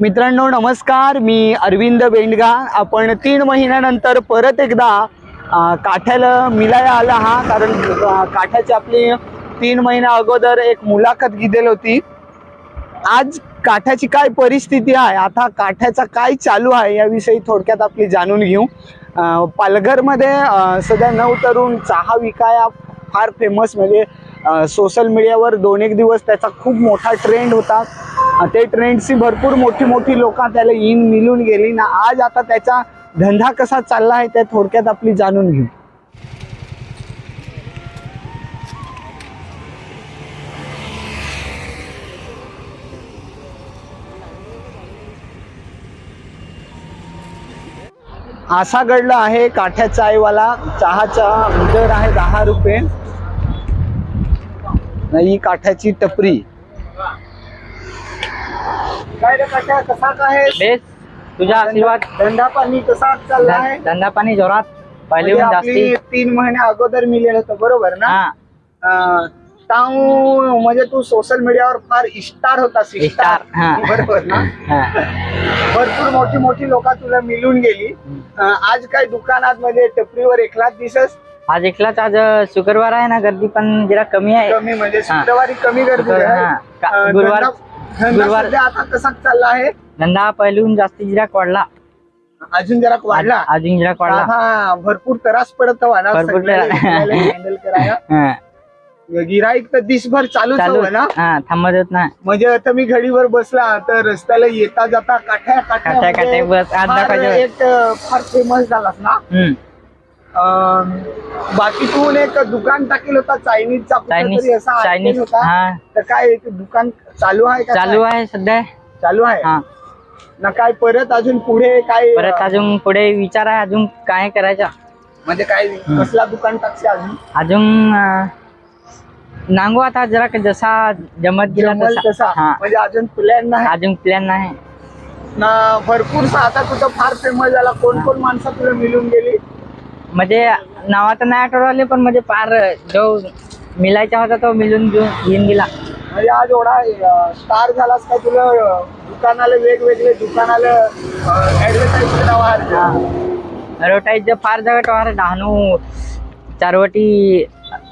मित्रांनो नमस्कार. मी अरविंद बेंडगा. आपण तीन महिन्यानंतर परत एकदा काठ्याला मिलाया आला हा कारण काठ्याची आपली तीन महिन्या अगोदर एक मुलाखत घेतलेली होती. आज काठ्याची काय परिस्थिती आहे? आता काठ्याचा काय चालू आहे याविषयी थोडक्यात आपली जाणून घेऊ. पालघरमध्ये सध्या नऊ तरुण चहा विकाया फार फेमस म्हणजे सोशल मीडियावर दोन एक दिवस त्याचा खूप मोठा ट्रेंड होता. ते ट्रेंडशी भरपूर मोठी मोठी लोक त्याला इन मिळून गेली. ना आज आता त्याचा धंदा कसा चालला आहे ते थोडक्यात आपली जाणून घेऊ. असा घडला आहे काठ्या चायवाला. चहाचा दर आहे दहा रुपये. ही काठ्याची टपरी. काय रे काठ्या कसा काय बेस तुझा आशीर्वाद. धंदा पाणी कसा चालला आहे धंदा पाणी जोरात पहिले म्हणजे पण आपली जास्ती. तीन महिने अगोदर मिळेल होतं बरोबर ना? हा. अं, ताऊ म्हणजे तू सोशल मीडियावर फार स्टार होता हा. बरोबर ना? हा. भरपूर मोठी मोठी लोक तुला मिळून गेली. अं, आज काय दुकानात म्हणजे टपरीवर एकलाच दिसस आज एकलाच आज शुक्रवार आहे ना गर्दी पण जरा कमी आहे कमी म्हणजे शुक्रवारी कमी गर्दी शुक्रवार, आहे. हा. का- अं, गुरुवार- धंदा- धंदा गुरुवार- सध्या आता कसा चालला आहे धंदा पहिलून जास्ती जरा वाढला अजून जरा वाढला अजून जरा वाढला हा भरपूर त्रास पडत हवा ना भरपूर त्रास. हँडल करायला हा. गिराईक तर दिसभर चालूच चालू हवं ना हा थांबत नाही म्हणजे आता मी घडीवर बसला तर रस्त्याला येता जाता काठ्या काठ्या- काठ्या बस, अर्धा फार. एक अं, फार फेमस झालास ना हम्म. अं, बाकी तू एक दुकान टाकेल होता चायनीजचा चायनीज कुठेतरी असा ऐकेल चायनीज होता. हा. तर काय दुकान चालू आहे का चालू? आहे सध्या. चालू आहे? हा. ना काय परत अजून पुढे काय परत अजून पुढे विचार आहे अजून काय करायचं. म्हणजे काय कसला दुकान टाकશે अजून? अजून नांगू आता जरा का जसा जमत गेला तसा. हा. म्हणजे अजून प्लॅन नाही? अजून प्लॅन नाही. ना भरपूर आता तुझं फार फेमस झाला. कोण कोण माणसं तुला मिळून गेली? म्हणजे नावाचं नाही आठवलं आले पण म्हणजे फार जो मिलायचा होता तो मिळून घेऊन येऊन गेला. म्हणजे आज एवढा स्टार झालास का तुला? दुकानाला वेगवेगळे दुकानाला रोटाईचं फार जगट वार डहाणू चारवटी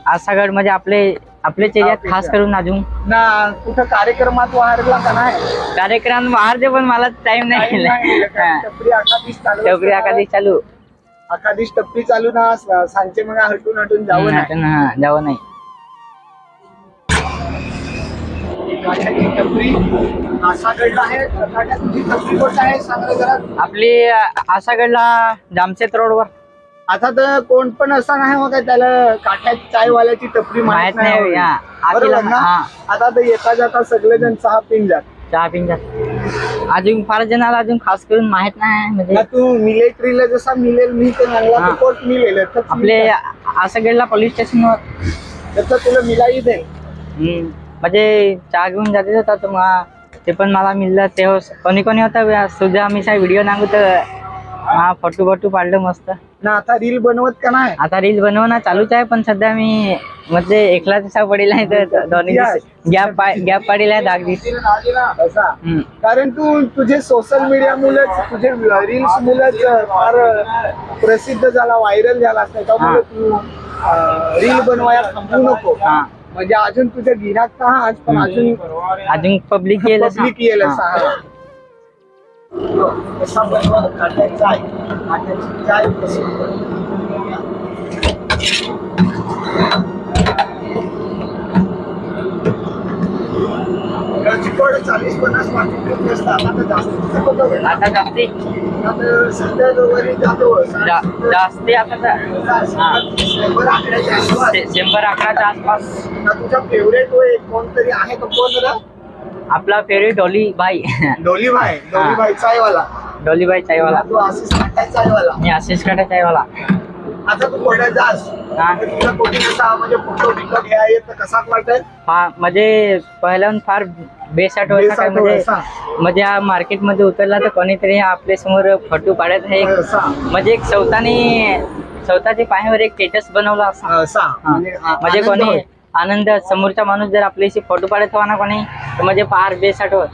आसागड म्हणजे आपले आपले एरियात खास करून अजून. ना कुठं कार्यक्रमात वाहरला का नाही? कार्यक्रम बाहेर पण मला टाइम नाही. टपरी अकादिश चालू. एखादी टपरी चालू ना सांचे मग हटून हटून जाऊ नये हटून, हा, जावं नाही. काठाची टपरी नासागडला आहे काठाची तुझी टपरी कोणती आहे? सांग रे जरा. आपली आसागडला जामशेत रोडवर. आता तर कोण पण असं नाही होत त्याला काठ्यात चायवाल्याची टपरी माहीत नाही. बरोबर ना? हा. आता तर येता जाता सगळेजण चहा पिन जात चहा पिंजात अजून फार जणाला अजून खास करून माहीत नाही म्हणजे ना तू मिलिटरीला जसा मिळेल मी ते हा. कोर्ट मिळेल आपले मिळतं. आसागडला पोलीस स्टेशनवर तसं तुला देईल हम्म. म्हणजे चहा घेऊन जाते होता तर मग ते पण मला मिळलं ते हो- कोणी कोणी होता सुद्धा आम्ही व्हिडिओ नांगू तर हा फोटो फोटो पाडलं मस्त ना आता रील बनवत का नाही? आता रील बनवणं चालूच आहे पण सध्या मी म्हणजे एकला दिवसा पडेल आहे तर दोन्ही गॅप गॅप पाडेल आहे दाग असा हम्म. कारण तू तुझे सोशल मीडिया मुळेच तुझे रील्स मुळेच फार प्रसिद्ध झाला व्हायरल झाला त्याच्यामुळे तू रील बनवायला थांबू नको. म्हणजे अजून तुझ्या गिराक का आज पण अजून अजून पब्लिक पब्लिक येईल चाळीस पन्नास मार्केट असतात आता जास्त. आता जास्ती सध्या दोघांनी जातो जास्ती आता शंभर आसपास. अकराच्या आसपास. तुझा फेवरेट होय कोणतरी आहे का? कोण आपला फेवरेट डॉली बाई डोलीभाई डोलीभाई चायवाला. डॉली बाई चायवाला. तू आशिष काटाय चायवाला. मी आशिष काटा चायवाला. आता तू कोणा जास. हा. तर तुला कोणी कसा म्हणजे फोटो बिटो घ्या येत कसा वाटत हा म्हणजे पहिल्याहून फार बेस्ट म्हणजे. म्हणजे हा मार्केटमध्ये उतरला तर कोणीतरी आपल्यासमोर फोटो काढत आहे. म्हणजे एक स्वतःने स्वतःच्या पायावर एक स्टेटस बनवला असा. हा. म्हणजे म्हणजे कोणी. आनंद. समोरचा माणूस जर आपल्याशी फोटो काढत हवा ना कोणी तर म्हणजे फार बेस्ट आठवत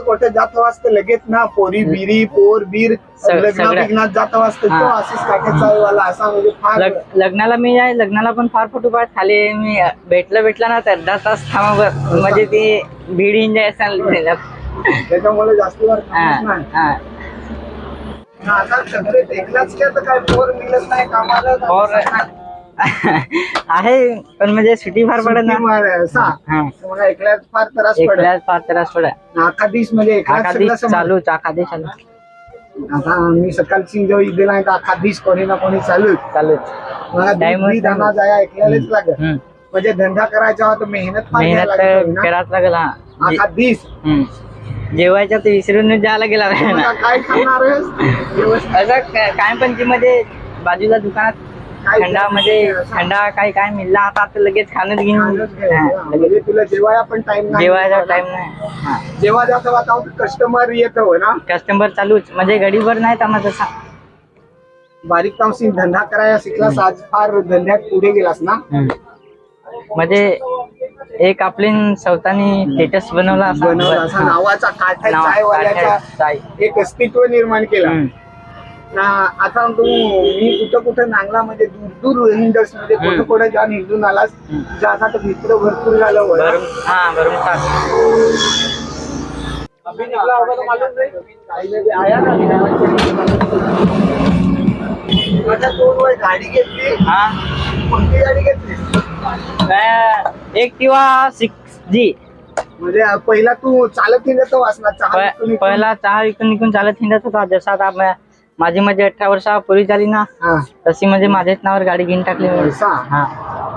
कोठे जात वाजता लगेच ना पोरी बिरी पोर बीर जात वाजता असा म्हणजे लग्नाला मी आहे. लग्नाला पण फार फोटो काढत खाली मी भेटलं भेटलं ना तर अर्धा तास थांबा म्हणजे ती भीड एन्जॉय असाल त्याच्यामुळे जास्त थांबत आता सगळे एकलाच की आता काय? पोर मिळत नाही कामाला आहे पण म्हणजे सुट्टी फार पडत ना. सुट्टी मार आहे, असा. हा. फार त्रास पडत. एकल्याच फार त्रास पडत. आखा दिस म्हणजे समज- चालू आखा दिवस चालू. आता मी सकाळची जेव्हा इथे नाही तर आखा दिस कोणी ना कोणी चालू चालूच. मला Time दूध नाही. जाया ऐकलेलंच लागत हम्म. म्हणजे धंदा करायचा होता मेहनत फार मेहनत घ्यायला लागत होती ना. करावंच लागेल हा. जे- आखा दिस. हम्म. जेवायच्या तर विसरून जायला गेला काय खाणार असं काय पण ती मध्ये बाजूला दुकानात थंडा म्हणजे थंडा काय काय मिळला आता तर लगेच खाणं घेऊन म्हणजे तुला जेवाया पण टाइम जेवायचा टाइम नाही. जेव्हा जातो आता कस्टमर येत हो ना? कस्टमर चालूच. म्हणजे गडीभर नाही तर मग तसा बारीक तामसी धंदा करायला शिकलास आज फार धंद्यात पुढे गेलास ना? म्हणजे एक आपली स्वतःनी स्टेटस बनवला. बनवला असा नावाचा काठा चायवाल्याचा. एक अस्तित्व निर्माण केला. ना आता तू मी कुठं कुठं नांगला म्हणजे दूर दूर हिंडस म्हणजे कुठं. कुठं जाऊन हिंडून आलास. तुझ्या आता तर मित्र भरपूर झालं आता दोन वेळ गाडी घेतली. हा. कोणती गाडी घेतली? काय, एक किंवा सिक्स जी. म्हणजे पहिला तू चालत हिंडत विकून. पहिला चहा विकून विकून चालत हिंडत होता जसं आता माझी म्हणजे अठरा वर्षापूर्वी झाली ना. हा. तशी म्हणजे माझ्याच नावावर गाडी घेऊन टाकली मी. हा.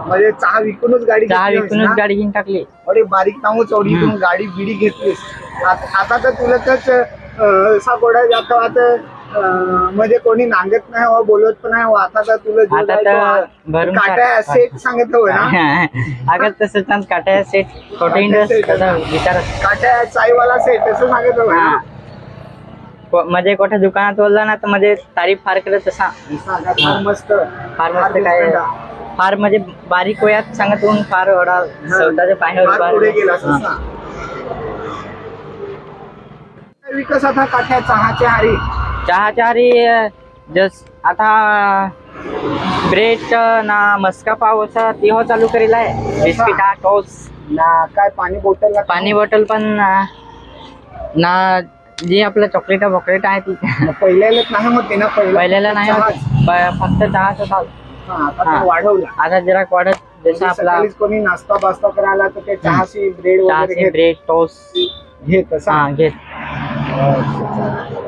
म्हणजे चहा विकूनच गाडी चहा विकूनच ना? गाडी घेऊन टाकली. अरे बारीक नाव चौडी. तू गाडी बिडी घेतलीस. आत- आता तर तुला गोडा जातो आता अं, म्हणजे कोणी नांगत नाही हो बोलत पण नाही हो. आता तर तुला जो आता जाय तर तो भरून काटा टाक. सेट सांगत हो ना? अगर तसं चान्स काटाय सेट छोटे विचार काट्या चायवाला सेट असं सांगत हो ना? म्हणजे कुठे दुकानात बोलला ना तर म्हणजे तारीफ फार करत तसा. फार मस्त. फार मस्त काय. फार म्हणजे बारीक वयात सांगत होऊन फार एवढा स्वतःच्या. विकस आता काठ्या चहाच्या हारी. चहाच्या हारी जस आता ब्रेड ना मस्का पाव असं ते हो चालू करेल आहे. बिस्किट हा. टोस ना काय पाणी बोटल पाणी बॉटल पण ना जी आपलं चॉकलेट बॉकलेट आहे ती पहिल्यालाच नाही मग ते ना पहिल्या पहिल्याला नाही. होत. फक्त चहाचं चाल. हा, वाढवला. आता जरा वाढत जसं म्हणजे आपला सकाळीच कोणी नाश्ता बास्ता करायला तर ते चहाशी ब्रेड वगैरे चहाचे घेत ब्रेड टोस्ट घेत हा घेत. अच्छा.